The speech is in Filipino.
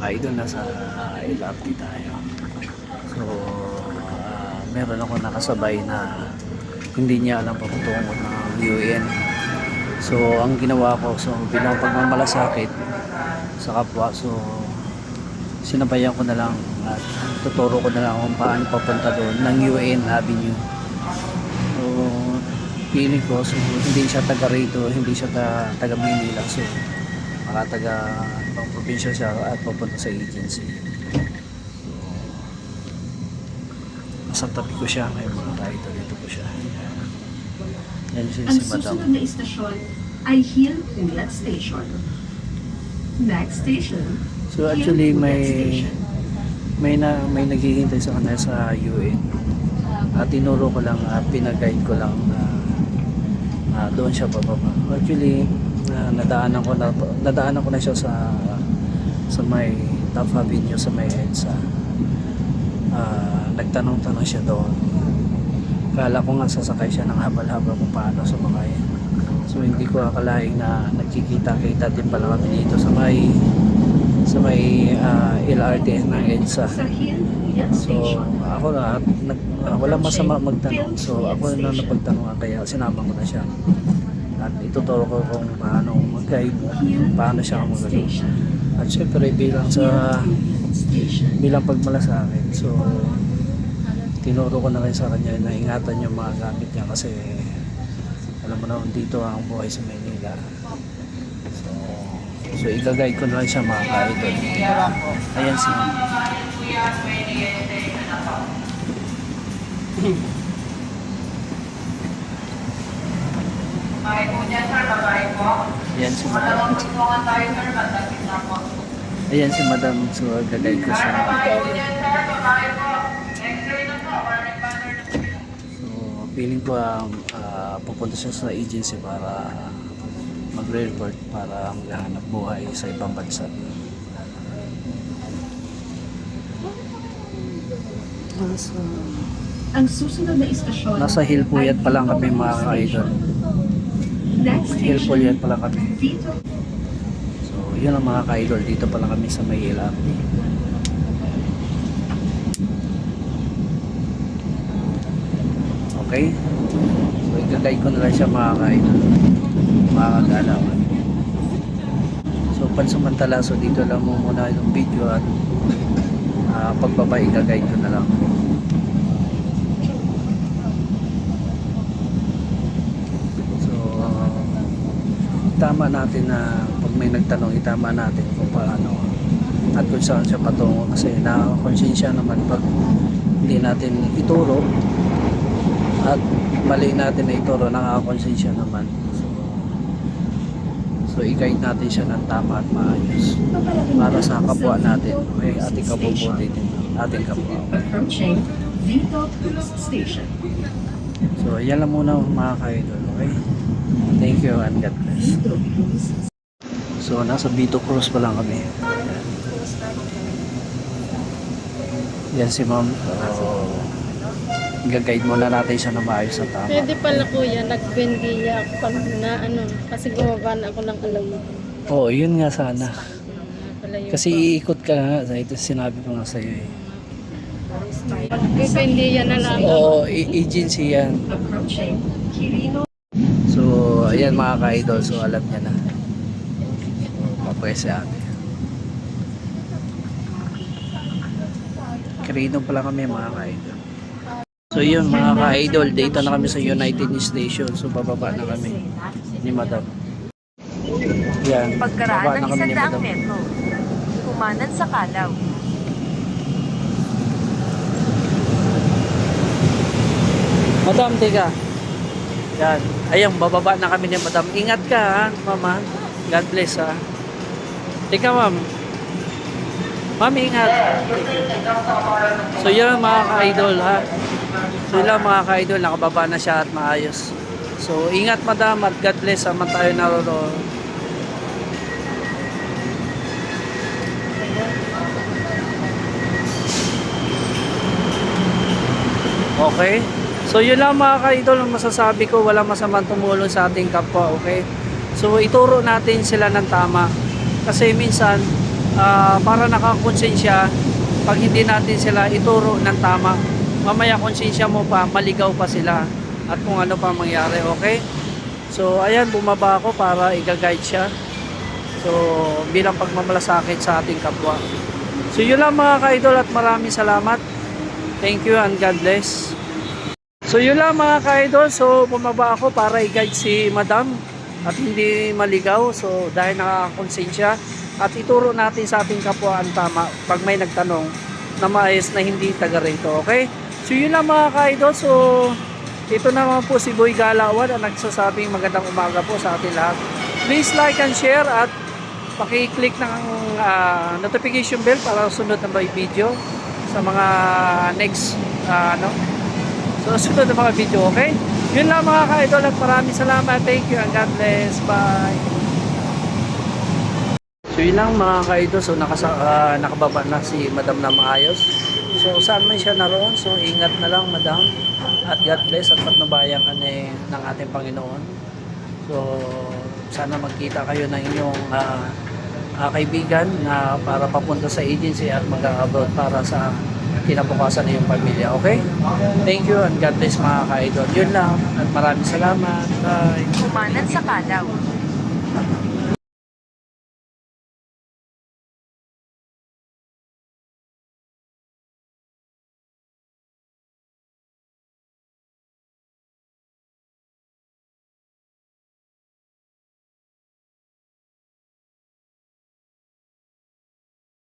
ka-idol, nasa LRT tayo. So, ah, meron ako nakasabay na hindi niya alam patungo ng UN. So, ang ginawa ko, so bilang pagmamalasakit sa kapwa, so sinabayan ko na lang at tuturo ko na lang kung paano papunta doon ng UN Avenue. So, feeling ko, so, hindi siya taga rito, hindi siya ta, taga Maynila. So, mga taga ibang probinsya siya at papunta sa agency. So, nasa tabi ko siya ngayon mga kahit dito ko siya. Yan si, Ang si Madam. susunod na istasyon ay Hill Puyat Station. Next station, So actually may may na may naghihintay sa kanya sa UN. At tinuro ko lang at pinag-guide ko lang na na doon siya bababa. Actually, na nadaanan ko na nadaanan ko na siya sa sa may Top Avenue sa may EDSA. Ah, nagtanong-tanong siya doon. Kala ko nga sasakay siya ng habal-habal kung paano sumakay. So hindi ko akalain na nagkikita-kita din pala kami dito sa may sa may ah, LRT ng EDSA. Puyat So, ako na, nag, uh, wala masama magtanong. So, ako na napagtanungan kaya sinama ko na siya. At ituturo ko kung paano mag-guide, paano siya. Station. At syempre bilang sa bilang pagmalasakit. So, tinuro ko na rin sa kanya na ingatan yung mga gamit niya kasi alam mo naman dito ang buhay sa Maynila. So, so igagay ko na lang siya mga ka-idol. Ayan si Bahay po niya, sir. Babae po. Ayan si Madam. Dalawang tulungan tayo, sir. Bandagin na po. Ayan si Madam. So, gagay ko siya. Bahay po niya, sir. Babae po. X-ray na po. Warning banner na po. So, feeling ko um, ah, pupunta siya sa agency para magre-report para maghanap buhay sa ibang bansa. Nasa, Ang susunod na istasyon nasa Hill Puyat pa lang kami mga ka-idol. Next Hill station, Puyat pa lang kami. So, yun ang mga ka-idol. Dito pa lang kami sa may LRT. Okay? So, igagay ko na lang siya mga ka-idol. Mga kagalaw. So, pansamantala, so dito lang mo muna yung video at ah, pagbaba, igagay ko na lang. So, tama natin na pag may nagtanong, itama natin kung paano at kung saan siya patungo kasi nakakonsensya naman pag hindi natin ituro at mali natin na ituro, nakakonsensya naman. So, so i-guide natin siya ng tama at maayos para sa kapwa natin, may ating kabubuti din, ating kapwa. approaching Vito Police Station. So, yan lang muna mga ka-idol, okay? Thank you and God bless. So, nasa Vito Cruz pa lang kami. Yan si ma'am. So, gag-guide muna natin siya na maayos sa tama. Pwede pala kuya, nag-bendiya ako pag na ano, kasi gumawa na ako ng alam. Oo, yun nga sana. Kasi iikot ka nga. Sa ito sinabi ko nga sa'yo eh. Magbendiya na lang. Oo, i- agency yan. Ayan mga ka-idol. So, alam niya na. Papwese ate. Karino pala kami mga ka-idol. So, yun mga ka-idol. Dito na kami sa United Station. So, bababa na kami ni Madam. Yan. Pagkaraan ng isandaang Madam. metro. Kumanan sa Kalaw. Madam, teka. Yan. Ayun, bababa na kami ni Madam. Ingat ka, ha, mama. God bless, ha. Teka, ma'am. Ma'am, ingat. So, yun ang mga ka-idol, ha. So, yun lang mga ka-idol. Nakababa na siya at maayos. So, ingat, madam, at God bless. Sama tayo naroon. Okay? So yun lang mga ka-idol ang masasabi ko, walang masamang tumulong sa ating kapwa, okay? So ituro natin sila ng tama. Kasi minsan, ah, para nakakonsensya pag hindi natin sila ituro ng tama. Mamaya konsensya mo pa, maligaw pa sila at kung ano pa mangyari, okay? So, ayan, bumaba ako para i-guide siya. So, bilang pagmamalasakit sa ating kapwa. So, yun lang mga ka-idol at maraming salamat. Thank you and God bless. So, yun lang mga ka-idol. So, bumaba ako para i-guide si Madam at hindi maligaw. So, dahil nakakonsensya at ituro natin sa ating kapwa ang tama pag may nagtanong na maayos na hindi taga rito. Okay? So, yun lang mga ka-idol. So, ito naman po si Boy Galawan ang nagsasabing magandang umaga po sa ating lahat. Please like and share at paki-click ng ah, notification bell para sunod na may video sa mga next ah, ano so sunod na mga video okay? Yun lang mga ka-idol at maraming salamat. Thank you and God bless. Bye. So yun lang mga ka-idol. So nakasa, ah, nakababa na si madam na maayos. So saan man siya naroon so ingat na lang madam. At God bless at patnubayan ka ng ating Panginoon. So sana magkita kayo ng inyong ah, ah, kaibigan na para papunta sa agency at mag-abroad para sa kinabukasan ng iyong pamilya. Okay? Thank you and God bless mga ka-idol. Yun lang at maraming salamat. Bye. Kumanan sa kalaw.